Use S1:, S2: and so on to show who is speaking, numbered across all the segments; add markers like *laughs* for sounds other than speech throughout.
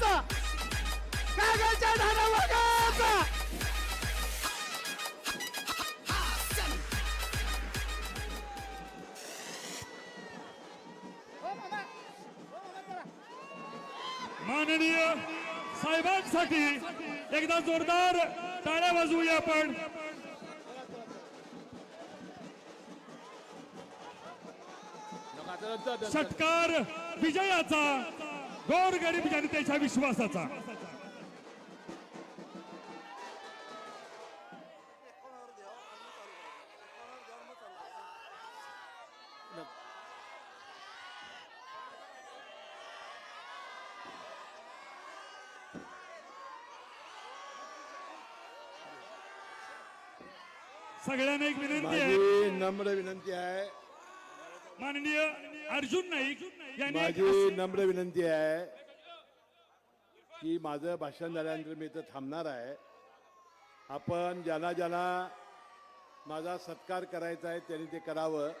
S1: वगळायचा कागदच्या ठाणा वगळायचा
S2: माननीय साहेबांसाठी एकदा जोरदार टाळ्या वाजवूया आपण. षटकार विजयाचा गोरगरीब जनतेच्या विश्वासाचा. सगळ्यांना एक विनंती आहे.
S3: नम्र विनंती आहे.
S2: माननीय अर्जुन नाईक
S3: माझी नम्र विनंती आहे की माझं भाषण झाल्यानंतर मी इथं थांबणार आहे. आपण ज्यांना ज्यांना माझा सत्कार करायचा आहे त्यांनी ते करावं.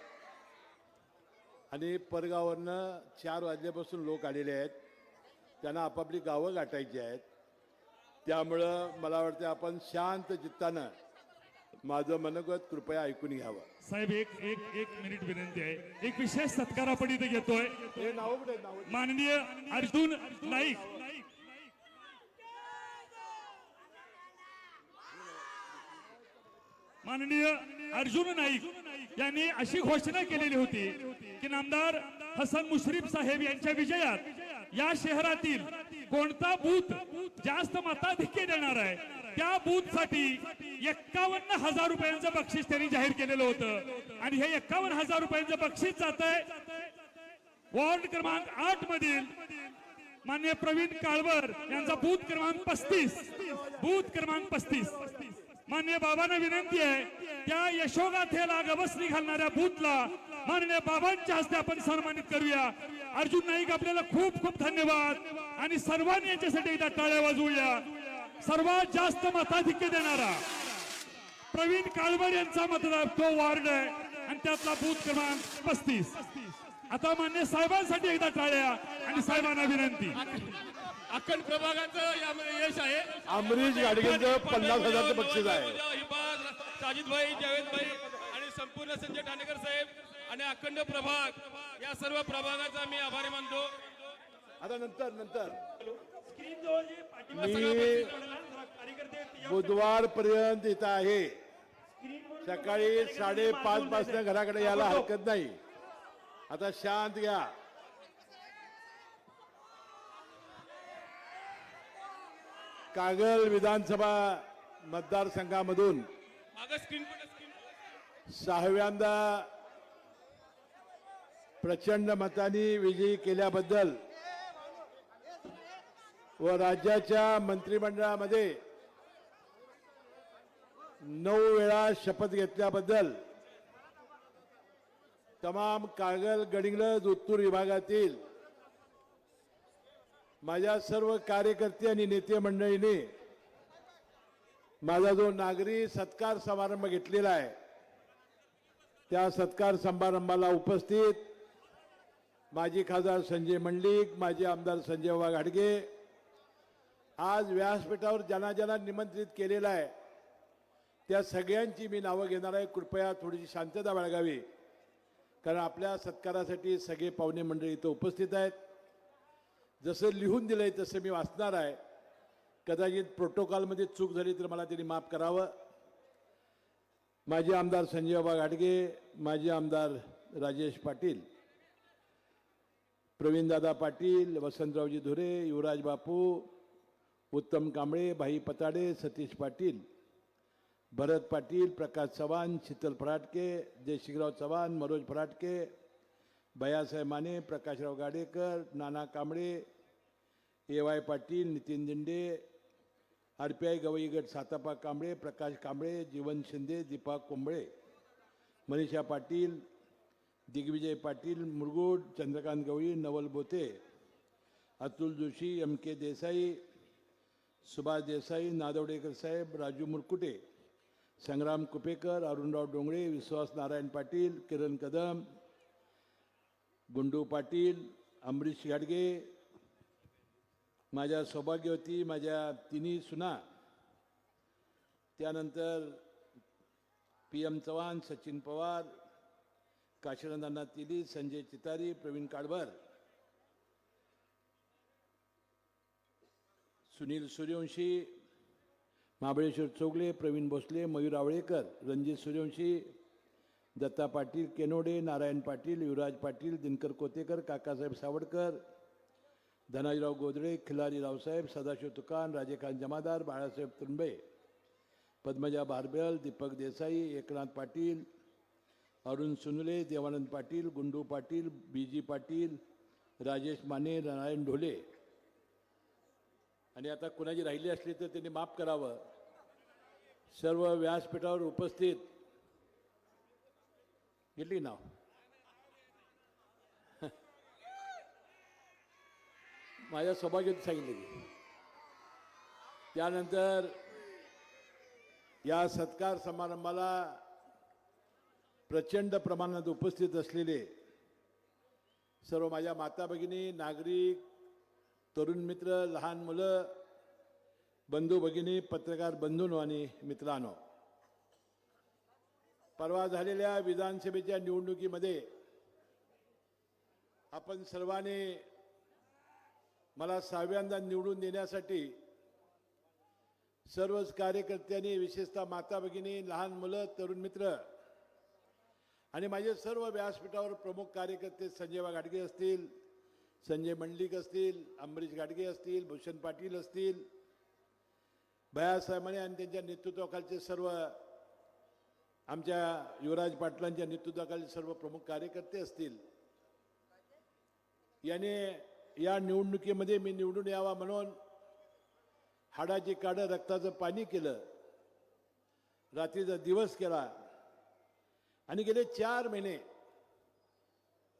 S3: आणि परगावावरनं चार वाजल्यापासून लोक आलेले आहेत. त्यांना आपापली गावं गाठायची आहेत. त्यामुळं मला वाटतं आपण शांत चित्तानं माझं मनोगत कृपया ऐकून घ्यावं.
S2: साहेब एक एक एक मिनिट विनंती आहे. एक विशेष सत्कार आपण इथे घेतोय.
S3: हे नाव कुठे आहेत? नावं?
S2: माननीय अर्जुन नाईक. माननीय अर्जुन नाईक यांनी अशी घोषणा केलेली होती की नामदार हसन मुश्रीफ साहेब यांच्या विजयात या शहरातील कोणता बूथ जास्त मताधिक्य देणार आहे? त्या बूथसाठी एक्कावन्न हजार रुपयांचं बक्षीस त्यांनी जाहीर केलेलं होतं. आणि हे एक्कावन्न हजार रुपयांचं बक्षीस जात आहे वॉर्ड क्रमांक आठ मधील मान्य प्रवीण काळवर यांचा बूथ क्रमांक पस्तीस. बूथ क्रमांक पस्तीस. मान्य बाबांना विनंती आहे त्या यशोगाथेला गवसणी घालणाऱ्या बूथला माननीय बाबांच्या हस्ते आपण सन्मानित करूया. अर्जुन नाईक आपल्याला खूप खूप धन्यवाद. आणि सर्वांनी याच्यासाठी एकदा टाळ्या वाजवूया. सर्वात जास्त मताधिक्य देणारा प्रवीण काळबर यांचा मतदार तो वार्ड आहे आणि त्यातला बूथ क्रमांक पस्तीस. आता मान्य साहेबांसाठी एकदा टाळ्या आणि साहेबांना विनंती.
S4: अखंड प्रभागाचं यामध्ये यश आहे.
S3: अमरीश गाडगेंचं पन्नास हजारचं बक्षीस आहे.
S4: साजिद भाई जावेद भाई आणि संपूर्ण संजय ठाणेकर साहेब आणि अखंड प्रभाग या सर्व प्रभागाचा मी आभारी मानतो.
S3: आता नंतर नंतर.
S2: स्क्रीन जवळ
S3: मी-
S2: सगळा बक्षीस मिळाला, कार्यकर्ते येऊ
S3: बुधवार पर्यंत इथं आहे. सकाळी साडेपाच पासून घराकडे यायला हरकत नाही. आता शांत घ्या. कागल विधानसभा मतदारसंघामधून सहाव्यांदा प्रचंड मतांनी विजयी केल्याबद्दल व राज्याच्या मंत्रिमंडळामध्ये नऊ वेळा शपथ घेतल्याबद्दल तमाम कागल गडिंग्लज उत्तूर विभागातील माझ्या सर्व कार्यकर्ते आणि नेते मंडळीने माझा जो नागरी सत्कार समारंभ घेतलेला आहे त्या सत्कार समारंभाला उपस्थित माजी खासदार संजय मंडलिक माजी आमदार संजय वाघाडगे घाडगे आज व्यासपीठावर ज्यांना ज्यांना निमंत्रित केलेलं आहे. त्या सगळ्यांची मी नावं घेणार आहे. कृपया थोडीशी शांतता बाळगावी. कारण आपल्या सत्कारासाठी सगळे पाहुणे मंडळी इथं उपस्थित आहेत. जसं लिहून दिलं आहे तसं मी वाचणार आहे. कदाचित प्रोटोकॉलमध्ये चूक झाली तर मला त्यांनी माफ करावं. माजी आमदार संजय घाटगे माजी आमदार राजेश पाटील प्रवीणदादा पाटील वसंतरावजी धुरे युवराज Bapu Uttam Kamble Bhai Patade Satish Patil Bharat Patil Prakash Chavan Sheetal Faratke Jaysingrao Chavan Manoj Faratke Bhaiyasaheb Mane Prakashrao Gadekar Nana Kamble A Y Patil Nitin Dinde R P I Gavai गट सातापा कांबळे प्रकाश कांबळे जीवन Shinde Deepa Kombale Manisha Patil Digvijay Patil Murgud Chandrakant Gawali Naval Bote Atul Joshi M K Desai Subhash Desai नादवडेकर साहेब राजू मुरकुटे संग्राम कुपेकर अरुणराव डोंगळे विश्वास नारायण पाटील किरण कदम गुंडू पाटील अमरीश घाडगे माझ्या सौभाग्यवती माझ्या तिन्ही सुना त्यानंतर P M Chavan Sachin Pawar काशीनाथांना तिली संजय चितारी प्रवीण काडबर सुनील सूर्यवंशी महाबळेश्वर चोगले प्रवीण भोसले मयूर आवळेकर रणजित सूर्यवंशी दत्ता पाटील केनोडे नारायण पाटील युवराज पाटील दिनकर कोतेकर काकासाहेब सावडकर धनाजीराव गोदळे खिलारी रावसाहेब सदाशिव तुकान राजेखान जमादार बाळासाहेब तुंबे पद्मजा भारबेल दीपक देसाई एकनाथ पाटील अरुण सुनुले देवानंद पाटील गुंडू पाटील बी जी पाटील राजेश माने नारायण ढोले आणि आता कुणाची राहिली असली तर त्यांनी माफ करावं. सर्व व्यासपीठावर उपस्थित. घेतली नाव? *laughs* माझ्या सौभाग्यात सांगितले त्यानंतर या सत्कार समारंभाला प्रचंड प्रमाणात उपस्थित असलेले सर्व माझ्या माता भगिनी नागरिक तरुण मित्र लहान मुलं बंधू भगिनी पत्रकार बंधूंनो आणि मित्रांनो. परवा झालेल्या विधानसभेच्या निवडणुकीमध्ये आपण सर्वांनी मला सहाव्यांदा निवडून देण्यासाठी सर्वच कार्यकर्त्यांनी विशेषतः माता भगिनी लहान मुलं तरुण मित्र आणि माझे सर्व व्यासपीठावर प्रमुख कार्यकर्ते संजयबा गाडगे असतील संजय मंडलिक असतील अंबरीश गाडगे असतील भूषण पाटील असतील भयासाहेबांनी आणि त्यांच्या नेतृत्वाखालचे सर्व आमच्या युवराज पाटलांच्या नेतृत्वाखालील सर्व प्रमुख कार्यकर्ते असतील. याने या निवडणुकीमध्ये मी निवडून यावा म्हणून हाडाची काढं रक्ताचं पाणी केलं. रात्रीचा दिवस केला. आणि गेले चार महिने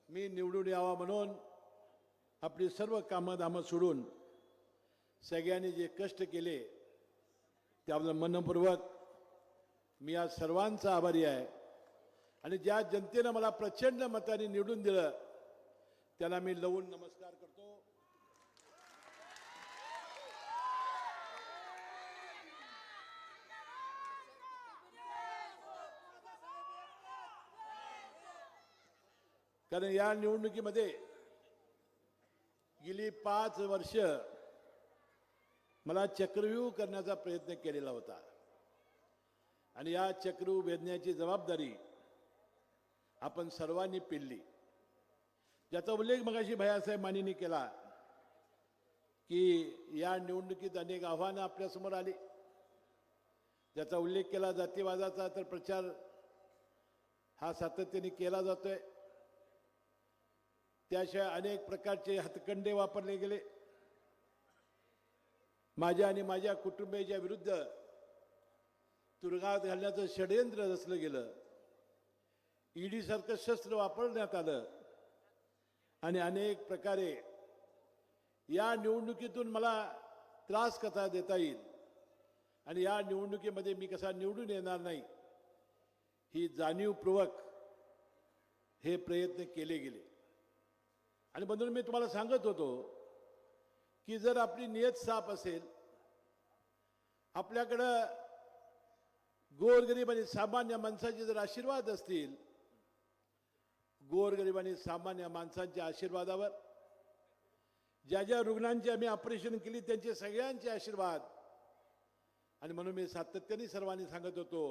S3: मी निवडून यावा म्हणून आपली सर्व कामंधामं सोडून सगळ्यांनी जे कष्ट केले त्याबद्दल मनपूर्वक मी आज सर्वांचा आभारी आहे. आणि ज्या जनतेनं मला प्रचंड मताने निवडून दिलं त्याला मी लवून नमस्कार करतो. कारण या निवडणुकीमध्ये गेली पाच वर्ष मला चक्रव्यूह करण्याचा प्रयत्न केलेला होता. आणि या चक्रव्यूह वेधण्याची जबाबदारी आपण सर्वांनी पिल्ली. ज्याचा उल्लेख मगाशी भयासाहेब मानेंनी केला की या निवडणुकीत अनेक आव्हानं आपल्यासमोर आली. ज्याचा उल्लेख केला जातीवादाचा तर प्रचार हा सातत्याने केला जातोय. त्याशिवाय अनेक प्रकारचे हातकंडे वापरले गेले. माझ्या आणि माझ्या कुटुंबियाच्या विरुद्ध तुरुंगात घालण्याचं षडयंत्र रचलं गेलं. ईडीसारखं शस्त्र वापरण्यात आलं. आणि अनेक प्रकारे या निवडणुकीतून मला त्रास कसा देता येईल? आणि या निवडणुकीमध्ये मी कसा निवडून येणार नाही? ही जाणीवपूर्वक हे प्रयत्न केले गेले. आणि म्हणून मी तुम्हाला सांगत होतो की जर आपली नियत साफ असेल आपल्याकडं गोरगरीब आणि सामान्य माणसाचे जर आशीर्वाद असतील गोरगरीब आणि सामान्य माणसांच्या आशीर्वादावर ज्या ज्या रुग्णांची आम्ही ऑपरेशन केली त्यांचे सगळ्यांचे आशीर्वाद. आणि म्हणून मी सातत्याने सर्वांनी सांगत होतो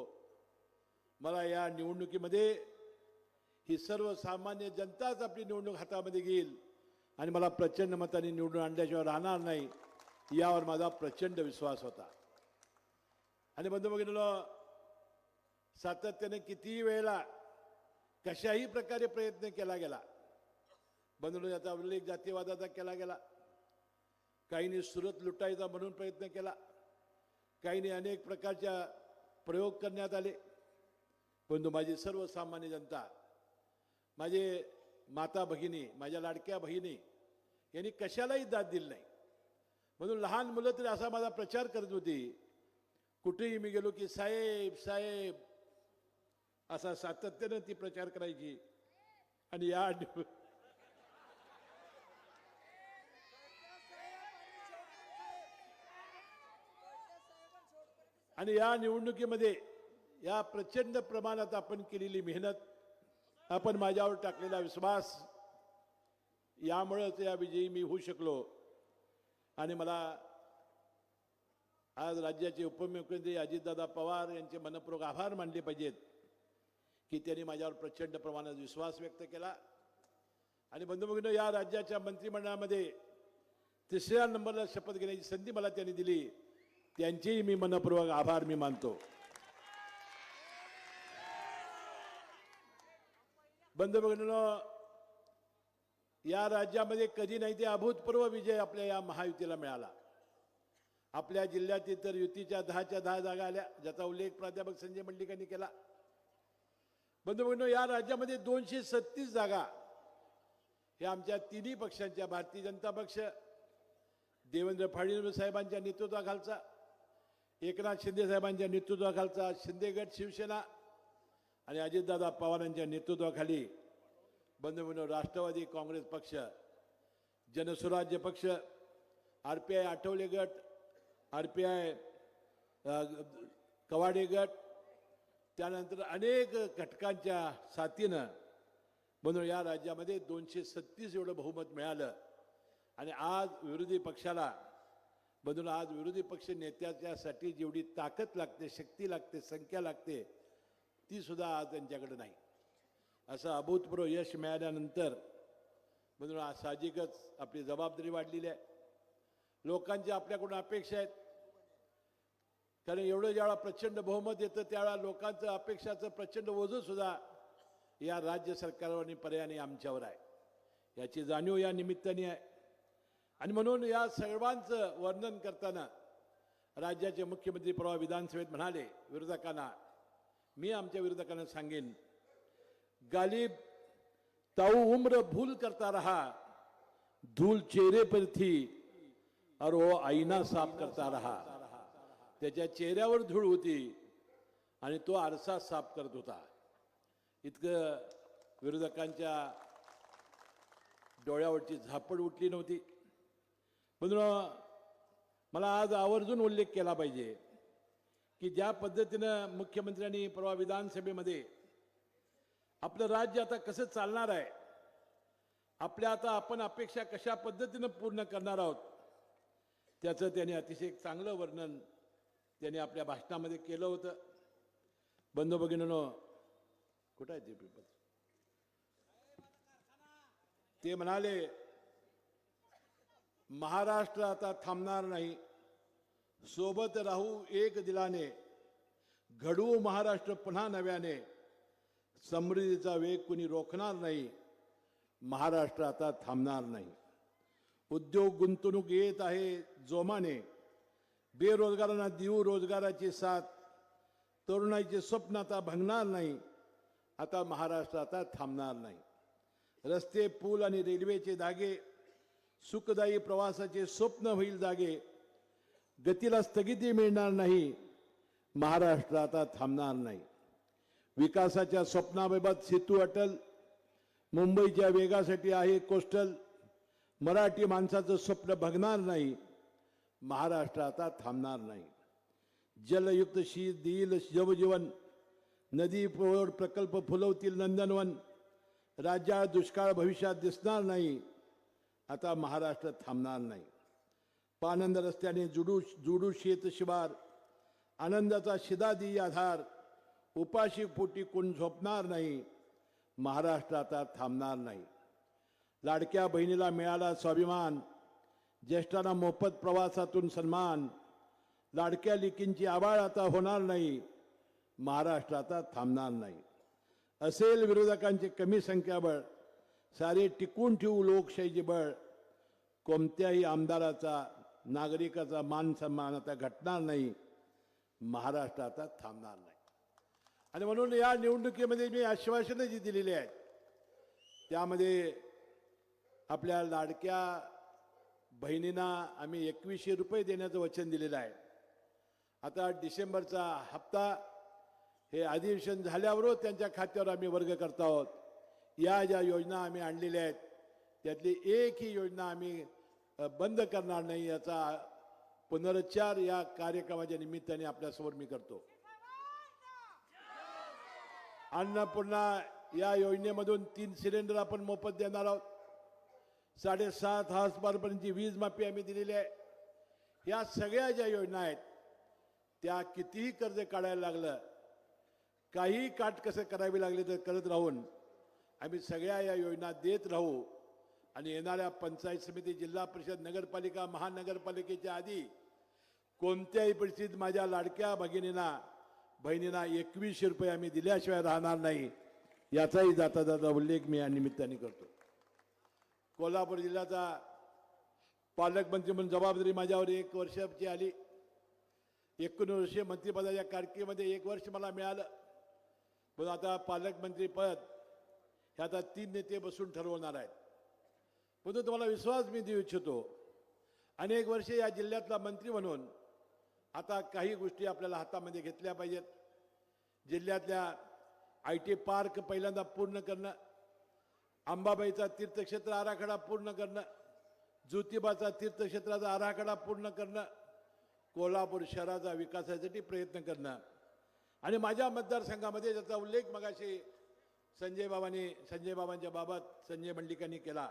S3: मला या निवडणुकीमध्ये ही सर्वसामान्य जनताच आपली निवडणूक हातामध्ये घेईल. आणि मला प्रचंड मताने निवडून आणल्याशिवाय राहणार नाही यावर माझा प्रचंड विश्वास होता. आणि बंधू भगिनीनो सातत्याने कितीही वेळेला कशाही प्रकारे प्रयत्न केला गेला बंधू याचा उल्लेख जातीवादाचा केला गेला काहींनी सुरत लुटायचा म्हणून प्रयत्न केला काहींनी अनेक प्रकारच्या प्रयोग करण्यात आले. परंतु माझी सर्वसामान्य जनता माझे माता भगिनी माझ्या लाडक्या बहिणी यांनी कशालाही दाद दिली नाही. म्हणून लहान मुलं तरी असा माझा प्रचार करत होती कुठेही मी गेलो की साहेब साहेब असा सातत्यानं ती प्रचार करायची. आणि या आणि या निवडणुकीमध्ये या प्रचंड प्रमाणात आपण केलेली मेहनत आपण माझ्यावर टाकलेला विश्वास यामुळेच या विजयी मी होऊ शकलो. आणि मला आज राज्याचे उपमुख्यमंत्री अजितदादा पवार यांचे मनपूर्वक आभार मानले पाहिजेत की त्यांनी माझ्यावर प्रचंड प्रमाणात विश्वास व्यक्त केला. आणि बंधुभगिनी या राज्याच्या मंत्रिमंडळामध्ये तिसऱ्या नंबरला शपथ घेण्याची संधी मला त्यांनी दिली. त्यांचेही मी मनपूर्वक आभार मी मानतो. बंधुभगिनीनो या राज्यामध्ये कधी नाही ते अभूतपूर्व विजय आपल्या या महायुतीला मिळाला. आपल्या जिल्ह्यातील तर युतीच्या दहाच्या दहा जागा आल्या ज्याचा उल्लेख प्राध्यापक संजय मंडिकांनी केला. बंधुभगिनो या राज्यामध्ये दोनशे सत्तीस जागा हे आमच्या तिन्ही पक्षांच्या भारतीय जनता पक्ष देवेंद्र फडणवीस साहेबांच्या नेतृत्वाखालचा एकनाथ शिंदे साहेबांच्या नेतृत्वाखालचा शिंदे गट शिवसेना आणि अजितदादा पवारांच्या नेतृत्वाखाली बंधुमिनो राष्ट्रवादी काँग्रेस पक्ष जनसुराज्य पक्ष आर पी आय आठवले गट आर पी आय कवाडे गट त्यानंतर अनेक घटकांच्या साथीनं म्हणून या राज्यामध्ये दोनशे सत्तीस एवढं बहुमत मिळालं. आणि आज विरोधी पक्षाला म्हणून आज विरोधी पक्ष नेत्याच्यासाठी जेवढी ताकद लागते शक्ती लागते संख्या लागते ती सुद्धा आज त्यांच्याकडे नाही. असं अभूतपूर्व यश मिळाल्यानंतर म्हणून आज साहजिकच आपली जबाबदारी वाढलेली आहे. लोकांची आपल्याकडून अपेक्षा आहेत. कारण एवढं ज्यावेळा प्रचंड बहुमत येतं त्यावेळा लोकांचं अपेक्षाचं प्रचंड ओझंसुद्धा या राज्य सरकारवर आणि पर्यायाने आमच्यावर आहे. याची जाणीव या निमित्ताने आहे. आणि म्हणून या सर्वांचं वर्णन करताना राज्याचे मुख्यमंत्री परवा विधानसभेत म्हणाले विरोधकांना मी आमच्या विरोधकांना सांगेन. गालिब ताऊ उम्र भूल करता रहा धूल चेहरे पर थी और वो आईना साफ करता रहा. त्याच्या चेहऱ्यावर धूळ होती आणि तो आरसा साफ करत होता. इतकं विरोधकांच्या डोळ्यावरची झापड उठली नव्हती. म्हणून मला आज आवर्जून उल्लेख केला पाहिजे. की ज्या पद्धतीनं मुख्यमंत्र्यांनी परवा विधानसभेमध्ये आपलं राज्य आता कसं चालणार आहे आपल्या आता आपण अपेक्षा कशा पद्धतीनं पूर्ण करणार आहोत त्याचं त्यांनी अतिशय चांगलं वर्णन त्यांनी आपल्या भाषणामध्ये केलं होतं. बंधू भगिनीनो कुठं आहे ते पेपर ते म्हणाले महाराष्ट्र आता थांबणार नाही. सोबत राहू एक दिलाने. घडवू महाराष्ट्र पुन्हा नव्याने. समृद्धीचा वेग कुणी रोखणार नाही. महाराष्ट्र आता थांबणार नाही. उद्योग गुंतवणूक येत आहे जोमाने. बेरोजगारांना देऊ रोजगाराची साथ. तरुणाईचे स्वप्न आता भंगणार नाही. आता महाराष्ट्र आता थांबणार नाही. रस्ते पूल आणि रेल्वेचे धागे. सुखदायी प्रवासाचे स्वप्न होईल जागे गतीला स्थगिती मिळणार नाही. महाराष्ट्र आता थांबणार नाही. विकासाच्या स्वप्नाबाबत सेतू अटल मुंबईच्या वेगासाठी आहे कोस्टल मराठी माणसाचं स्वप्न भगणार नाही. महाराष्ट्र आता थांबणार नाही. जलयुक्त शीत देईल जवजीवन नदी पोळ प्रकल्प फुलवतील नंदनवन राज्यात दुष्काळ भविष्यात दिसणार नाही. आता महाराष्ट्र थांबणार नाही. पानंद रस्त्याने जुडू जुडू शेत शिवार. आनंदाचा शिदादी आधार. उपाशी पोटी कोण झोपणार नाही. महाराष्ट्र आता थांबणार नाही. लाडक्या बहिणीला मिळाला स्वाभिमान. ज्येष्ठांना मोफत प्रवासातून सन्मान. लाडक्या लिकींची आबाळ आता होणार नाही. महाराष्ट्र आता थांबणार नाही. असेल विरोधकांची कमी संख्याबळ. सारे टिकून ठेवू लोकशाहीचे बळ. कोणत्याही आमदाराचा नागरिकाचा मान सन्मान आता घटणार नाही महाराष्ट्र आता थांबणार नाही. आणि म्हणून या निवडणुकीमध्ये मी आश्वासनं जी दिलेली आहेत त्यामध्ये आपल्या लाडक्या बहिणींना आम्ही एकवीसशे रुपये देण्याचं वचन दिलेलं आहे. आता डिसेंबरचा हप्ता हे अधिवेशन झाल्यावरच त्यांच्या खात्यावर आम्ही वर्ग करत आहोत. या ज्या योजना आम्ही आणलेल्या आहेत त्यातली एकही योजना आम्ही बंद करणार नाही याचा पुनरुच्चार या कार्यक्रमाच्या निमित्ताने आपल्यासमोर मी करतो. अन्नपूर्णा या योजनेमधून तीन सिलेंडर आपण मोफत देणार आहोत. साडेसात पर्यंतची वीज माफी आम्ही दिलेली आहे. या सगळ्या ज्या योजना आहेत त्या कितीही कर्ज काढायला लागलं काही काट कसं करावी लागले तर करत राहून आम्ही सगळ्या या योजना देत राहू. आणि येणाऱ्या पंचायत समिती जिल्हा परिषद नगरपालिका महानगरपालिकेच्या आधी कोणत्याही परिस्थितीत माझ्या लाडक्या भगिनींना बहिणींना एकवीसशे रुपये आम्ही दिल्याशिवाय राहणार नाही याचाही जाता जाता उल्लेख मी या निमित्ताने करतो. कोल्हापूर जिल्ह्याचा पालकमंत्री म्हणून जबाबदारी माझ्यावर एक वर्षाची आली. एकोणवर्षीय मंत्रिपदाच्या कारकिर्दीमध्ये एक वर्ष मला मिळालं. पण आता पालकमंत्रीपद हे आता तीन नेते बसून ठरवणार आहेत. परंतु तुम्हाला विश्वास मी देऊ इच्छितो अनेक वर्षे या जिल्ह्यातला मंत्री म्हणून आता काही गोष्टी आपल्याला हातामध्ये घेतल्या पाहिजेत. जिल्ह्यातल्या आय टी पार्क पहिल्यांदा पूर्ण करणं अंबाबाईचा तीर्थक्षेत्र आराखडा पूर्ण करणं ज्योतिबाचा तीर्थक्षेत्राचा आराखडा पूर्ण करणं कोल्हापूर शहराचा विकासासाठी प्रयत्न करणं. आणि माझ्या मतदारसंघामध्ये ज्याचा उल्लेख मगाशी संजय बाबांनी संजय बाबांच्या बाबत संजय मंडिकांनी केला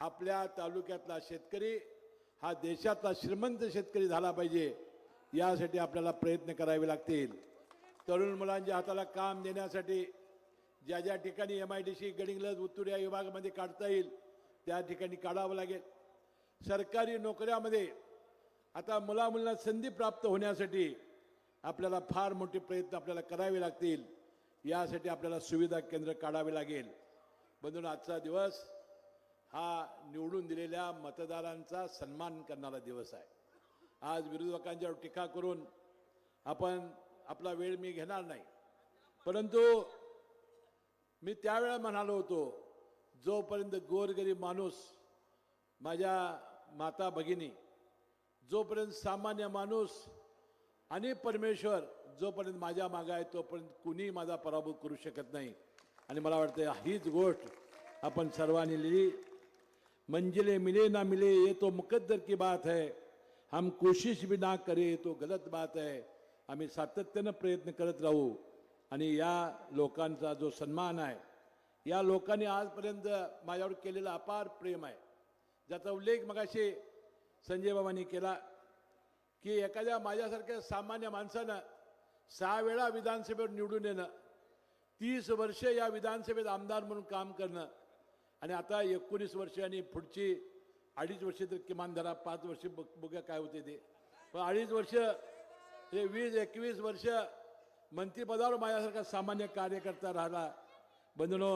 S3: आपल्या तालुक्यातला शेतकरी हा देशातला श्रीमंत शेतकरी झाला पाहिजे यासाठी आपल्याला प्रयत्न करावे लागतील. तरुण मुलांच्या हाताला काम देण्यासाठी ज्या ज्या ठिकाणी M I D C Gadhinglaj Uttur या विभागामध्ये काढता येईल त्या ठिकाणी काढावं लागेल. सरकारी नोकऱ्यामध्ये आता मुलामुलांना संधी प्राप्त होण्यासाठी आपल्याला फार मोठे प्रयत्न आपल्याला करावे लागतील यासाठी आपल्याला सुविधा केंद्र काढावे लागेल. म्हणून आजचा दिवस हा निवडून दिलेल्या मतदारांचा सन्मान करणारा दिवस आहे. आज विरोधकांच्यावर टीका करून आपण आपला वेळ मी घेणार नाही. परंतु मी त्यावेळेला म्हणालो होतो जोपर्यंत गोरगरीब माणूस माझ्या माता भगिनी जोपर्यंत सामान्य माणूस आणि परमेश्वर जोपर्यंत माझ्या मागा आहे तोपर्यंत कुणी माझा पराभव करू शकत नाही. आणि मला वाटतं हीच गोष्ट आपण सर्वांनी लिहिली. मंजिले मिले ना मिले ये तो मुकद्दर की बात है। हम कोशिश भी ना करे तो गलत बात आहे आम्ही सातत्यानं प्रयत्न करत राहू। आणि या लोकांचा जो सन्मान आहे या लोकांनी आजपर्यंत माझ्यावर केलेला अपार प्रेम आहे. ज्याचा उल्लेख मगाशी संजय बाबांनी केला की एखाद्या माझ्यासारख्या सामान्य माणसानं सहा वेळा विधानसभेवर निवडून येणं तीस वर्षे या विधानसभेत आमदार म्हणून काम करणं आणि आता एकोणीस वर्ष आणि पुढची अडीच वर्ष तर किमान धरा पाच वर्ष बघ बघा काय होते ते. पण अडीच वर्ष हे वीस एकवीस वर्ष मंत्रिपदावर माझ्यासारखा सामान्य कार्यकर्ता राहिला. बंधनो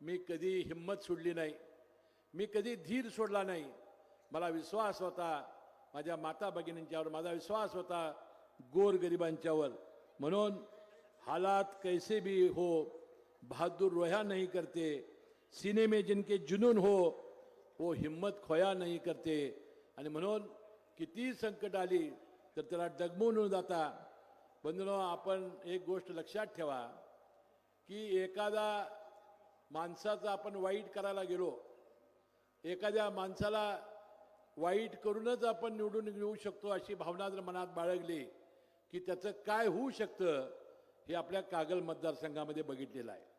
S3: मी कधी हिंमत सोडली नाही. मी कधी धीर सोडला नाही. मला विश्वास होता माझ्या माता भगिनींच्यावर माझा विश्वास होता गोरगरिबांच्यावर म्हणून हालात कैसे भी हो बहादूर रोया नाही करते. सीने में जिनके जुनून हो वो हिम्मत खोया नाही करते। आणि म्हणून किती संकट आली तर त्याला डगमून हो जाता बंधनो आपण एक गोष्ट लक्षात ठेवा की एखादा माणसाचा आपण वाईट करायला गेलो एखाद्या माणसाला वाईट करूनच आपण निवडून येऊ शकतो अशी भावना जर मनात बाळगली की त्याचं काय होऊ शकतं हे आपल्या कागल मतदारसंघामध्ये बघितलेलं आहे.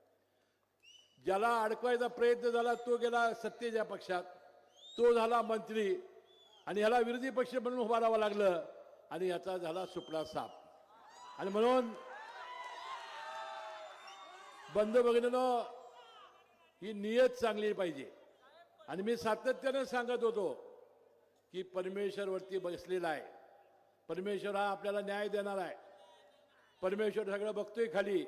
S3: ज्याला अडकवायचा प्रयत्न झाला तो गेला सत्तेच्या पक्षात. तो झाला मंत्री आणि ह्याला विरोधी पक्ष म्हणून उभा राहावं लागलं आणि याचा झाला सुपडा साप. आणि म्हणून बंद बघणं ही नियत चांगली पाहिजे. आणि मी सातत्यानं सांगत होतो की परमेश्वरवरती बसलेला आहे. परमेश्वर हा आपल्याला न्याय देणार आहे. परमेश्वर सगळं बघतोय खाली.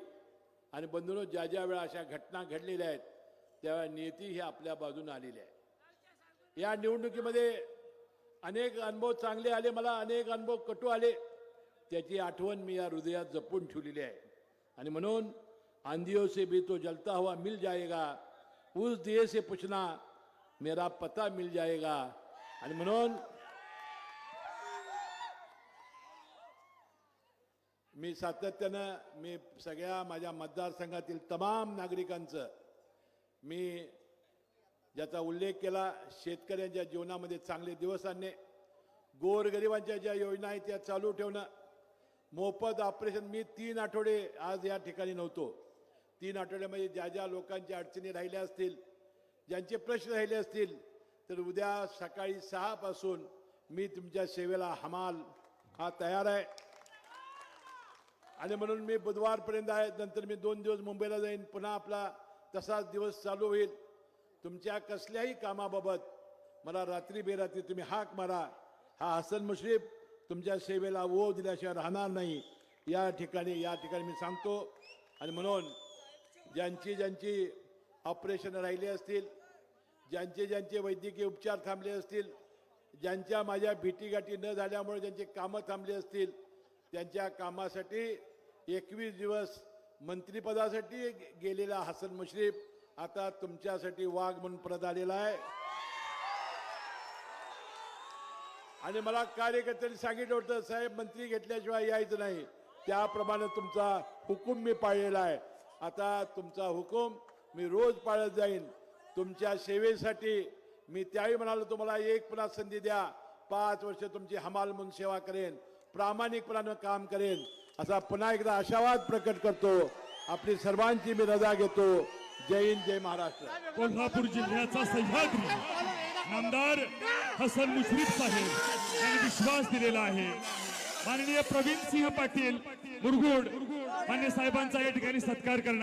S3: आणि बंधून ज्या ज्या वेळा अशा घटना घडलेल्या आहेत त्यावेळा नियती ही आपल्या बाजूने आलेली आहे. या निवडणुकीमध्ये अनेक अनुभव चांगले आले मला अनेक अनुभव कटू आले. त्याची आठवण मी या हृदयात जपून ठेवलेली आहे. आणि म्हणून आंधियों से भी तो जलता हुआ मिल जाएगा उस दिये से पूछना मेरा पता मिल जाएगा. आणि म्हणून मी सातत्यानं मी सगळ्या माझ्या मतदारसंघातील तमाम नागरिकांचं मी ज्याचा उल्लेख केला शेतकऱ्यांच्या जीवनामध्ये चांगले दिवस आणणे गोरगरिबांच्या ज्या योजना आहेत त्या चालू ठेवणं मोफत ऑपरेशन मी तीन आठवडे आज या ठिकाणी नव्हतो. तीन आठवड्यामध्ये म्हणजे ज्या ज्या लोकांच्या अडचणी राहिल्या असतील ज्यांचे प्रश्न राहिले असतील तर उद्या सकाळी सहापासून मी तुमच्या सेवेला हमाल हा तयार आहे. आणि म्हणून मी बुधवारपर्यंत आहे. नंतर मी दोन दिवस मुंबईला जाईन. पुन्हा आपला तसाच दिवस चालू होईल. तुमच्या कसल्याही कामाबाबत मला रात्री बेरात्री तुम्ही हाक मारा. हा हसन मुश्रीफ तुमच्या सेवेला ओ दिल्याशिवाय राहणार नाही. या ठिकाणी या ठिकाणी मी सांगतो. आणि म्हणून ज्यांची ज्यांची ऑपरेशन राहिली असतील ज्यांचे ज्यांचे वैद्यकीय उपचार थांबले असतील ज्यांच्या माझ्या भेटीगाठी न झाल्यामुळे ज्यांचे कामं थांबली असतील त्यांच्या कामासाठी एकवीस दिवस मंत्रिपदासाठी गेलेला हसन मुश्रीफ आता तुमच्यासाठी वाघ म्हणून परत आलेला आहे. आणि मला कार्यकर्त्यांनी सांगितलं होतं साहेब मंत्री घेतल्याशिवाय यायचं नाही. त्याप्रमाणे तुमचा हुकूम मी पाळलेला आहे. आता तुमचा हुकूम मी रोज पाळत जाईन. तुमच्या सेवेसाठी मी त्यावेळी म्हणालो तुम्हाला एक पुन्हा संधी द्या. पाच वर्ष तुमची हमाल म्हणून सेवा करेन. प्रामाणिकपणानं काम करेन. असा पुन्हा एकदा आशावाद प्रकट करतो. आपली सर्वांची मी रजा घेतो. जय हिंद जय महाराष्ट्र.
S2: कोल्हापूर जिल्ह्याचा सह्याद्री आमदार हसन मुश्रीफ साहेब यांनी विश्वास दिलेला आहे. माननीय प्रवीण सिंह पाटील मुरगुड मान्य साहेबांचा या ठिकाणी सत्कार करणार.